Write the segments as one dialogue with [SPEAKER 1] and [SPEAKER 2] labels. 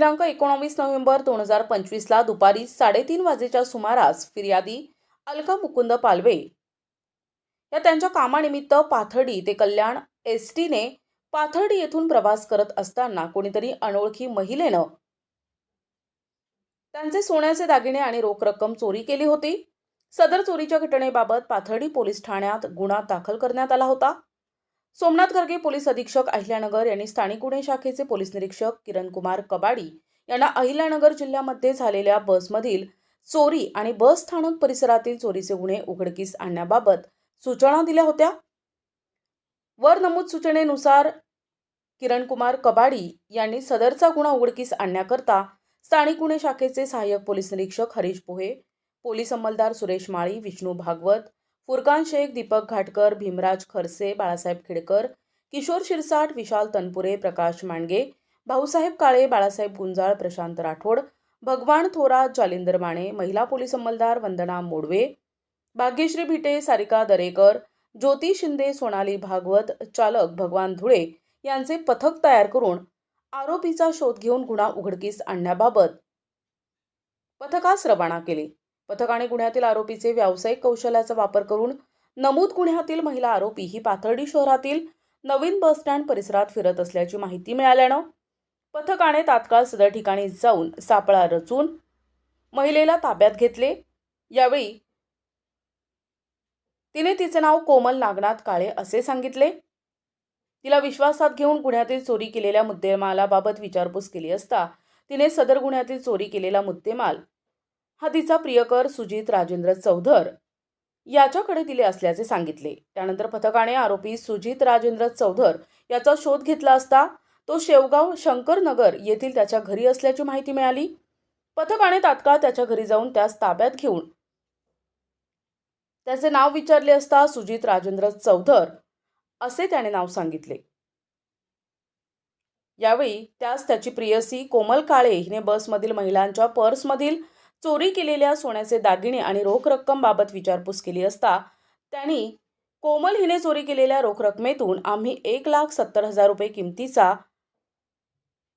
[SPEAKER 1] दिनांक एकोणावीस नोव्हेंबर दोन हजार पंचवीसला दुपारी साडेतीन वाजेच्या सुमारास फिर्यादी अलका मुकुंद पालवे या त्यांच्या कामानिमित्त पाथर्डी ते कल्याण एस टीने पाथर्डी येथून प्रवास करत असताना कोणीतरी अनोळखी महिलेनं त्यांचे सोन्याचे दागिने आणि रोख रक्कम चोरी केली होती. सदर चोरीच्या घटनेबाबत पाथर्डी पोलीस ठाण्यात गुन्हा दाखल करण्यात आला होता. सोमनाथ गर्गे पोलीस अधीक्षक अहिल्यानगर यांनी स्थानिक गुन्हे शाखेचे पोलीस निरीक्षक किरणकुमार कबाडी यांना अहिल्यानगर जिल्ह्यामध्ये झालेल्या बसमधील चोरी आणि बस स्थानक परिसरातील चोरीचे गुन्हे उघडकीस आणण्याबाबत सूचना दिल्या होत्या. वर नमूद सूचनेनुसार किरणकुमार कबाडी यांनी सदरचा गुन्हा उघडकीस आणण्याकरता स्थानिक गुन्हे शाखेचे सहाय्यक पोलीस निरीक्षक हरीश पोहे पोलीस अंमलदार सुरेश माळी विष्णू भागवत फुरकान शेख दीपक घाटकर भीमराज खरसे बाळासाहेब खेडकर किशोर शिरसाट विशाल तनपुरे प्रकाश मांडगे भाऊसाहेब काळे बाळासाहेब गुंजाळ प्रशांत राठोड भगवान थोरात जालिंदर माने महिला पोलीस अंमलदार वंदना मोडवे भाग्यश्री भिटे सारिका दरेकर ज्योती शिंदे सोनाली भागवत चालक भगवान धुळे यांचे पथक तयार करून आरोपीचा शोध घेऊन गुन्हा उघडकीस आणण्याबाबत पथकास रवाना केले. पथकाने गुन्ह्यातील आरोपीचे व्यावसायिक कौशल्याचा वापर करून नमूद गुन्ह्यातील महिला आरोपी ही पाथर्डी शहरातील नवीन बसस्टँड परिसरात फिरत असल्याची माहिती मिळाल्यानं पथकाने तात्काळ सदर ठिकाणी जाऊन सापळा रचून महिलेला ताब्यात घेतले. यावेळी तिने तिचे नाव कोमल नागनाथ काळे असे सांगितले. तिला विश्वासात घेऊन गुन्ह्यातील चोरी केलेल्या मुद्देमालाबाबत विचारपूस केली असता तिने सदर गुन्ह्यातील चोरी केलेला मुद्देमाल हा तिचा प्रियकर सुजित राजेंद्र चौधर याच्याकडे दिले असल्याचे सांगितले. त्यानंतर पथकाने आरोपी सुजित राजेंद्र चौधर याचा शोध घेतला असता तो शेवगाव शंकरनगर येथील त्याच्या घरी असल्याची माहिती मिळाली. पथकाने तात्काळ त्याच्या घरी जाऊन त्यास ताब्यात घेऊन त्याचे नाव विचारले असता सुजित राजेंद्र चौधर असे त्याने नाव सांगितले. यावेळी त्यास त्याची प्रियसी कोमल काळे हिने बसमधील महिलांच्या पर्समधील चोरी केलेल्या सोन्याचे दागिने आणि रोख रक्कम बाबत विचारपूस केली असता त्यांनी कोमल हिने चोरी केलेल्या रोख रकमेतून आम्ही एक लाख सत्तर हजार रुपये किमतीचा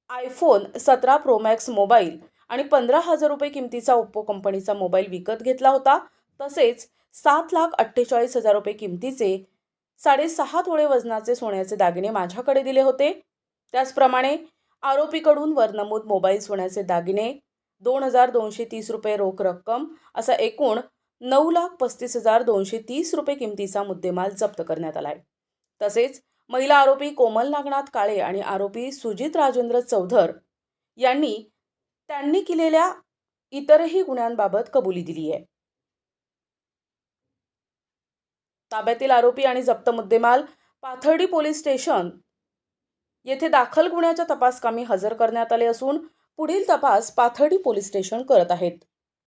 [SPEAKER 1] आयफोन सतरा प्रोमॅक्स मोबाईल आणि पंधरा हजार रुपये किमतीचा ओप्पो कंपनीचा मोबाईल विकत घेतला होता. तसेच सात लाख अठ्ठेचाळीस हजार रुपये किमतीचे साडेसहा तोळे वजनाचे सोन्याचे दागिने माझ्याकडे दिले होते. त्याचप्रमाणे आरोपीकडून वरनमूद मोबाईल सोन्याचे दागिने दोन हजार दोनशे तीस रुपये रोख रक्कम असा एकूण नऊ लाख पस्तीस हजार दोनशे तीस रुपये किमतीचा मुद्देमाल जप्त करण्यात आला आहे तसेच महिला आरोपी कोमल नागनाथ काळे आणि आरोपी सुजित राजेंद्र चौधर यांनी त्यांनी केलेल्या इतरही गुन्ह्यांबाबत कबुली दिली आहे. ताब्यातील आरोपी आणि जप्त मुद्देमाल पाथर्डी पोलीस स्टेशन येथे दाखल गुन्ह्याच्या तपासकामी हजर करण्यात आले असून पुढील तपास पाथर्डी पोलीस स्टेशन करत आहेत.